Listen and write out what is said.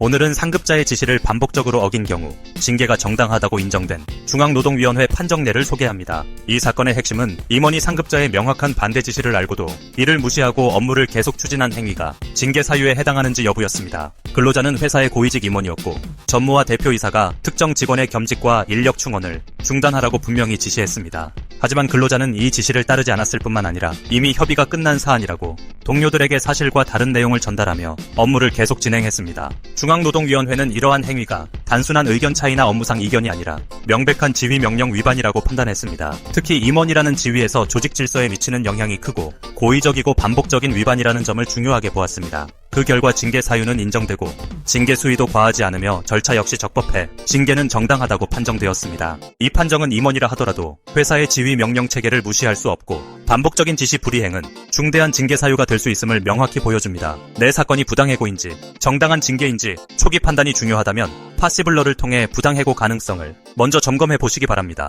오늘은 상급자의 지시를 반복적으로 어긴 경우 징계가 정당하다고 인정된 중앙노동위원회 판정례를 소개합니다. 이 사건의 핵심은 임원이 상급자의 명확한 반대 지시를 알고도 이를 무시하고 업무를 계속 추진한 행위가 징계 사유에 해당하는지 여부였습니다. 근로자는 회사의 고위직 임원이었고 전무와 대표이사가 특정 직원의 겸직과 인력 충원을 중단하라고 분명히 지시했습니다. 하지만 근로자는 이 지시를 따르지 않았을 뿐만 아니라 이미 협의가 끝난 사안이라고 동료들에게 사실과 다른 내용을 전달하며 업무를 계속 진행했습니다. 중앙노동위원회는 이러한 행위가 단순한 의견 차이나 업무상 이견이 아니라 명백한 지휘 명령 위반이라고 판단했습니다. 특히 임원이라는 지위에서 조직 질서에 미치는 영향이 크고 고의적이고 반복적인 위반이라는 점을 중요하게 보았습니다. 그 결과 징계 사유는 인정되고 징계 수위도 과하지 않으며 절차 역시 적법해 징계는 정당하다고 판정되었습니다. 이 판정은 임원이라 하더라도 회사의 지휘 명령 체계를 무시할 수 없고 반복적인 지시 불이행은 중대한 징계 사유가 될 수 있음을 명확히 보여줍니다. 내 사건이 부당해고인지 정당한 징계인지 초기 판단이 중요하다면 파시블러를 통해 부당해고 가능성을 먼저 점검해 보시기 바랍니다.